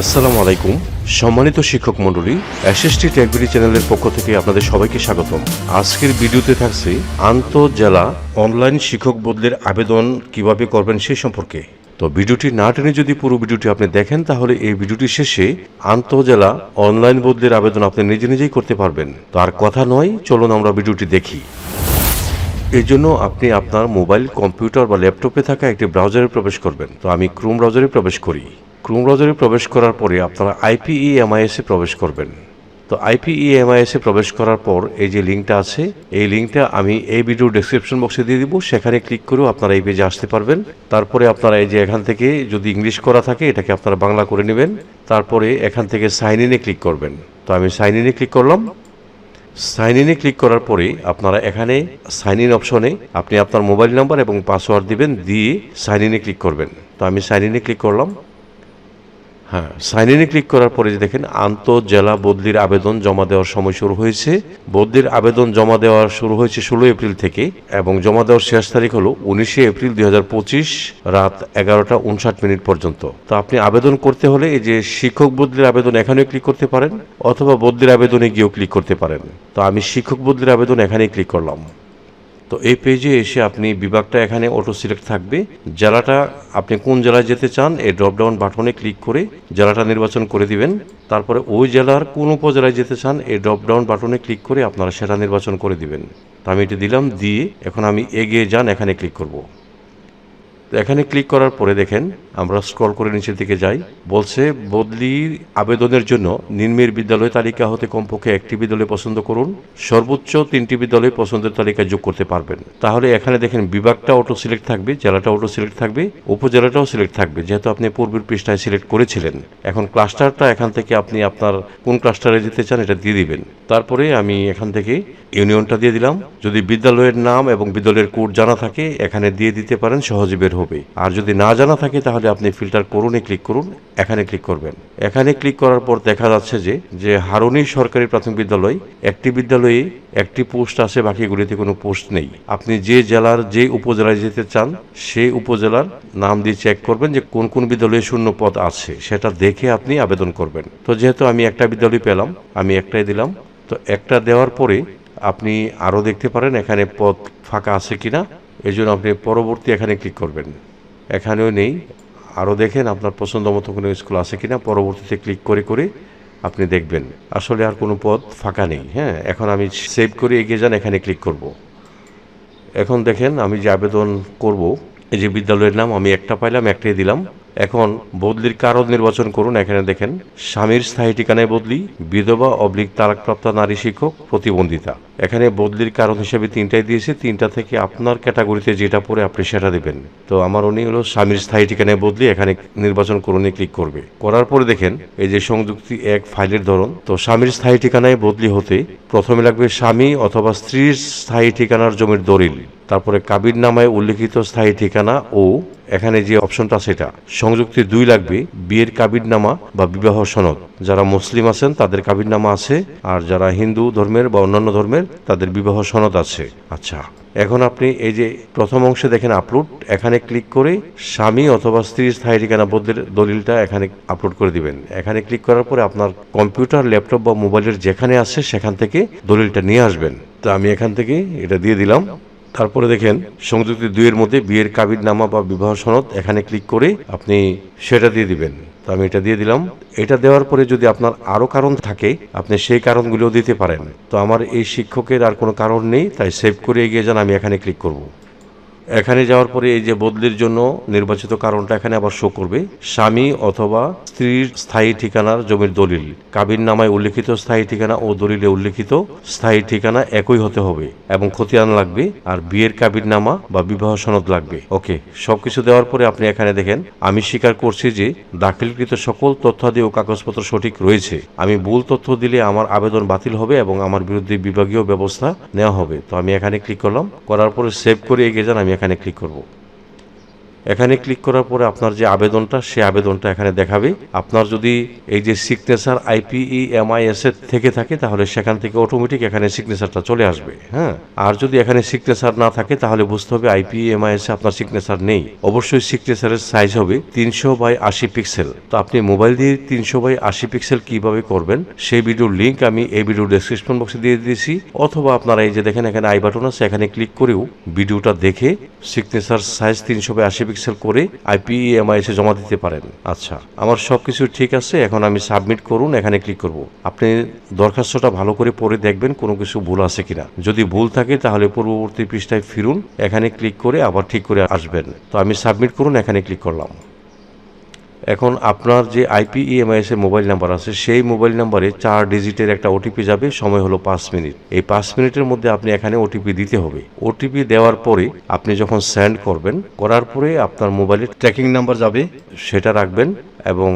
আসসালামু আলাইকুম। সম্মানিত শিক্ষক মণ্ডলী, এসএসটি টেকবিডি চ্যানেলের পক্ষ থেকে আপনাদের সবাইকে স্বাগতম। আজকের ভিডিওতে থাকছে আন্তঃজেলা অনলাইন শিক্ষক বদলের আবেদন কীভাবে করবেন সে সম্পর্কে। তো ভিডিওটি না টেনে যদি পুরো ভিডিওটি আপনি দেখেন, তাহলে এই ভিডিওটি শেষে আন্তঃজেলা অনলাইন বদলের আবেদন আপনি নিজে নিজেই করতে পারবেন। তো আর কথা নয়, চলুন আমরা ভিডিওটি দেখি। এর জন্য আপনি আপনার মোবাইল, কম্পিউটার বা ল্যাপটপে থাকা একটি ব্রাউজারে প্রবেশ করবেন। তো আমি ক্রোম ব্রাউজারে প্রবেশ করি। ক্রোম প্রবেশ করার পরে আপনারা আইপিইএমআইএস এ প্রবেশ করবেন। তো আইপিইএমআইএস এ প্রবেশ করার পর এই যে লিঙ্কটা আছে, এই লিঙ্কটা আমি এই ভিডিও ডেসক্রিপশন বক্সে দিয়ে দিব, সেখানে ক্লিক করেও আপনারা এই পেজে আসতে পারবেন। তারপরে আপনারা এই যে এখান থেকে যদি ইংলিশ করা থাকে, এটাকে আপনারা বাংলা করে নেবেন। তারপরে এখান থেকে সাইন ইনে ক্লিক করবেন। তো আমি সাইন ইনে ক্লিক করলাম। সাইন ইনে ক্লিক করার পরে আপনারা এখানে সাইন ইন অপশনে আপনি আপনার মোবাইল নাম্বার এবং পাসওয়ার্ড দিবেন, দিয়ে সাইন ইনে ক্লিক করবেন। তো আমি সাইন ইনে ক্লিক করলাম। হ্যাঁ সাইন ইনে ক্লিক করার পরে দেখেন আন্তঃজেলা বদলির আবেদন জমা দেওয়ার সময় শুরু হয়েছে। বদলির আবেদন জমা দেওয়ার শুরু হয়েছে ষোলো এপ্রিল থেকে এবং জমা দেওয়ার শেষ তারিখ হলো উনিশে এপ্রিল দুই হাজার পঁচিশ রাত এগারোটা উনষাট মিনিট পর্যন্ত। তো আপনি আবেদন করতে হলে এই যে শিক্ষক বদলির আবেদন এখানেও ক্লিক করতে পারেন অথবা বদলির আবেদনে গিয়েও ক্লিক করতে পারেন। তো আমি শিক্ষক বদলির আবেদন এখানেই ক্লিক করলাম। তো এই পেজে এসে আপনি বিভাগটা এখানে অটো সিলেক্ট থাকবে। জেলাটা, আপনি কোন জেলায় যেতে চান, এই ড্রপডাউন বাটনে ক্লিক করে জেলাটা নির্বাচন করে দিবেন। তারপরে ওই জেলার কোন উপজেলায় যেতে চান, এই ড্রপডাউন বাটনে ক্লিক করে আপনারা সেটা নির্বাচন করে দিবেন। তো আমি এটি দিলাম, দিয়ে এখন আমি এগিয়ে যান, এখানে ক্লিক করব। তো এখানে ক্লিক করার পরে দেখেন আমরা স্ক্রল করে নিচের দিকে যাই। বলছে বদলির আবেদনের জন্য নিম্নের বিদ্যালয় তালিকা হতে কমপক্ষে একটি বিদ্যালয় পছন্দ করুন। সর্বোচ্চ তিনটি বিদ্যালয় পছন্দের তালিকায় যোগ করতে পারবেন। তাহলে এখানে দেখেন, বিভাগটা অটো সিলেক্ট থাকবে, জেলাটা অটো সিলেক্ট থাকবে, উপজেলাটাও সিলেক্ট থাকবে, যেহেতু আপনি পূর্বের পৃষ্ঠায় সিলেক্ট করেছিলেন। এখন ক্লাস্টারটা এখান থেকে আপনি আপনার কোন ক্লাস্টারে যেতে চান, এটা দিয়ে দিবেন। তারপরে আমি এখান থেকে ইউনিয়নটা দিয়ে দিলাম। যদি বিদ্যালয়ের নাম এবং বিদ্যালয়ের কোড জানা থাকে, এখানে দিয়ে দিতে পারেন, সহজে বের হবে। আর যদি না জানা থাকে, তাহলে আপনি ফিল্টার করুন ক্লিক করুন, এখানে ক্লিক করবেন। এখানে ক্লিক করার পর দেখা যাচ্ছে যে যে হারুনি সরকারি প্রাথমিক বিদ্যালয়, একটি বিদ্যালয়ে একটি পোস্ট আছে, বাকিগুলিতে কোনো পোস্ট নেই। আপনি যে জেলার, যে উপজেলায় যেতে চান, সেই উপজেলার নাম দিয়ে চেক করবেন যে কোন কোন বিদ্যালয়ে শূন্য পদ আছে। সেটা দেখে আপনি আবেদন করবেন। তো যেহেতু আমি একটা বিদ্যালয় পেলাম, আমি একটাই দিলাম, তো একটা দেওয়ার পরে আপনি আরও দেখতে পারেন এখানে পদ ফাঁকা আছে কিনা। এই জন্য আপনি পরবর্তী এখানে ক্লিক করবেন। এখানেও নেই। আরও দেখেন আপনার পছন্দ মতো কোনো স্কুল আছে কি না পরবর্তীতে ক্লিক করে করে আপনি দেখবেন। আসলে আর কোনো পথ ফাঁকা নেই হ্যাঁ? এখন আমি সেভ করে এগিয়ে যান, এখানে ক্লিক করব। এখন দেখেন আমি যে আবেদন করব, এই যে বিদ্যালয়ের নাম আমি একটা পাইলাম, একটাই দিলাম। এখন বদলির কারণ নির্বাচন করুন। এখানে দেখেন, স্বামীর স্থায়ী ঠিকানায় বদলি, বিধবা অবলিক তালাকপ্রাপ্ত নারী শিক্ষক প্রতিবন্ধিতা। এখানে বদলির কারণ হিসেবে তিনটাই দিয়েছে। তিনটা থেকে আপনার ক্যাটাগরিতে যেটা পড়ে আপনি সেটা দেবেন। তো আমার উনি হলো স্বামীর স্থায়ী ঠিকানায় বদলি, এখানে নির্বাচন করুন ক্লিক করবে। করার পরে দেখেন, এই যে সংযুক্তি এক ফাইলের ধরন, তো স্বামীর স্থায়ী ঠিকানায় বদলি হতে প্রথমে লাগবে স্বামী অথবা স্ত্রীর স্থায়ী ঠিকানার জমির দলিল। তারপরে কাবির নামায় উল্লেখিত স্থায়ী ঠিকানা ও এখানে যে অপশনটা সেটা। সংযুক্তি দুই লাগবে, বিয়ের কাবির নামা বা বিবাহ সনদ। যারা মুসলিম আছেন, তাদের কাবির নামা আছে, আর যারা হিন্দু ধর্মের বা অন্যান্য ধর্মের, তাদের বিবাহ সনদ আছে। আচ্ছা এখন আপনি এই যে প্রথম অংশে দেখেন আপলোড, এখানে ক্লিক করে স্বামী অথবা স্ত্রীর স্থায়ী ঠিকানা বদলের দলিলটা এখানে আপলোড করে দিবেন। এখানে ক্লিক করার পরে আপনার কম্পিউটার, ল্যাপটপ বা মোবাইলের যেখানে আছে, সেখান থেকে দলিলটা নিয়ে আসবেন। তো আমি এখান থেকে এটা দিয়ে দিলাম। তারপরে দেখেন, সংযুক্তি দুইয়ের মধ্যে বিয়ের কাবির নামা বা বিবাহ সনদ এখানে ক্লিক করে আপনি সেটা দিয়ে দিবেন। তো আমি এটা দিয়ে দিলাম। এটা দেওয়ার পরে যদি আপনার আরও কারণ থাকে, আপনি সেই কারণগুলো দিতে পারেন। তো আমার এই শিক্ষকের আর কোনো কারণ নেই, তাই সেভ করে এগিয়ে যান, আমি এখানে ক্লিক করব। এখানে যাওয়ার পরে এই যে বদলির জন্য নির্বাচিত কারণটা এখানে আবার শো করবে। স্বামী অথবা স্ত্রীর স্থায়ী ঠিকানার জমির দলিল। কাবির নামায় উল্লেখিত স্থায়ী ঠিকানা ও দলিলে উল্লেখিত স্থায়ী ঠিকানা একই হতে হবে এবং খতিয়ান লাগবে আর বিয়ের কাবির নামা বা বিবাহ সনদ লাগবে। ওকে সবকিছু দেওয়ার পরে আপনি এখানে দেখেন, আমি স্বীকার করছি যে দাখিলকৃত সকল তথ্যাদি ও কাগজপত্র সঠিক রয়েছে। আমি ভুল তথ্য দিলে আমার আবেদন বাতিল হবে এবং আমার বিরুদ্ধে বিভাগীয় ব্যবস্থা নেওয়া হবে। তো আমি এখানে ক্লিক করলাম। করার পরে সেভ করে এগিয়ে যান, আমি এখানে ক্লিক করব। এখানে ক্লিক করার পরে আপনার যে আবেদনটা, সে আবেদনটা এখানে দেখাবে। আপনার যদি এই যে সিগনেচার আইপিই এমআইএস এর থেকে থাকে, তাহলে সেখান থেকে অটোমেটিক এখানে সিগনেচারটা চলে আসবে হ্যাঁ? আর যদি এখানে সিগনেচার না থাকে, তাহলে বুঝতে হবে আইপিই এমআইএস এ আপনার সিগনেচার নেই। অবশ্যই সিগনেচারের সাইজ হবে তিনশো বাই আশি পিক্সেল তো আপনি মোবাইল দিয়ে তিনশো বাই আশি পিক্সেল কীভাবে করবেন, সেই ভিডিওর লিঙ্ক আমি এই ভিডিও ডেসক্রিপশন বক্সে দিয়ে দিয়েছি। অথবা আপনারা এই যে দেখেন, এখানে আই বাটন আছে, এখানে ক্লিক করেও ভিডিওটা দেখে সিগনেচার সাইজ তিনশো বাই আশি পিক্সেল করে আইপি এমআইএস এ জমা দিতে পারেন। আচ্ছা আমার সব কিছু ঠিক আছে, এখন আমি সাবমিট করুন, এখানে ক্লিক করব। আপনি দরখাস্তটা ভালো করে পড়ে দেখবেন কোনো কিছু ভুল আছে কিনা। যদি ভুল থাকে তাহলে পূর্ববর্তী পৃষ্ঠায় ফিরুন, এখানে ক্লিক করে আবার ঠিক করে আসবেন। তো আমি সাবমিট করুন, এখানে ক্লিক করলাম। এখন আপনার যে আইপিইএমআইএস এর মোবাইল নাম্বার আছে, সেই মোবাইল নাম্বারে চার ডিজিটের একটা ওটিপি যাবে, সময় হলো পাঁচ মিনিট। এই পাঁচ মিনিটের মধ্যে আপনি এখানে ওটিপি দিতে হবে। ওটিপি দেওয়ার পরে আপনি যখন সেন্ড করবেন, করার পরে আপনার মোবাইলের ট্র্যাকিং নাম্বার যাবে, সেটা রাখবেন এবং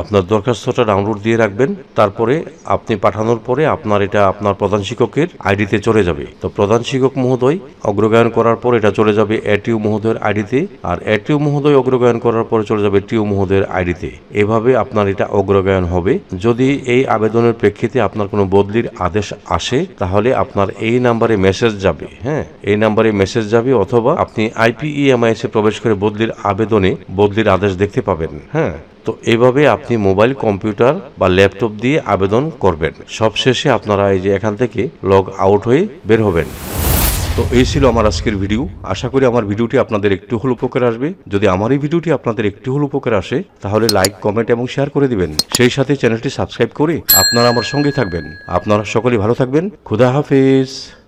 আপনার দরখাস্তটা ডাউনলোড দিয়ে রাখবেন, তারপরে আপনি পাঠানোর পরে আপনার এটা আপনার প্রধান শিক্ষকের আইডিতে চলে যাবে। তো প্রধান শিক্ষক মহোদয় অগ্রগায়ন করার পর এটা চলে যাবে এটিউ মহোদয়ের আইডিতে, আর এটিউ মহোদয় অগ্রগায়ন করার পরে চলে যাবে টিউ মহোদয়ের আইডিতে। এভাবে আপনার এটা অগ্রগায়ন হবে। যদি এই আবেদনের প্রেক্ষিতে আপনার কোনো বদলির আদেশ আসে, তাহলে আপনার এই নাম্বারে মেসেজ যাবে হ্যাঁ? এই নাম্বারে মেসেজ যাবে অথবা আপনি আইপিইএমআইএস এ প্রবেশ করে বদলির আবেদনে বদলির আদেশ দেখতে পাবেন হ্যাঁ? তো এভাবে আপনি মোবাইল, কম্পিউটার বা ল্যাপটপ দিয়ে আবেদন করবেন। সবশেষে আপনারা এই যে এখান থেকে লগ আউট হয়ে বের হবেন। তো এই ছিল আমার আজকের ভিডিও। আশা করি আমার ভিডিওটি আপনাদের একটু হল উপকার আসবে। যদি আমার এই ভিডিওটি আপনাদের একটু হল উপকার আসে, তাহলে লাইক, কমেন্ট এবং শেয়ার করে দিবেন। সেই সাথে চ্যানেলটি সাবস্ক্রাইব করে আপনারা আমার সঙ্গে থাকবেন। আপনারা সকলে ভালো থাকবেন। খুদা হাফেজ।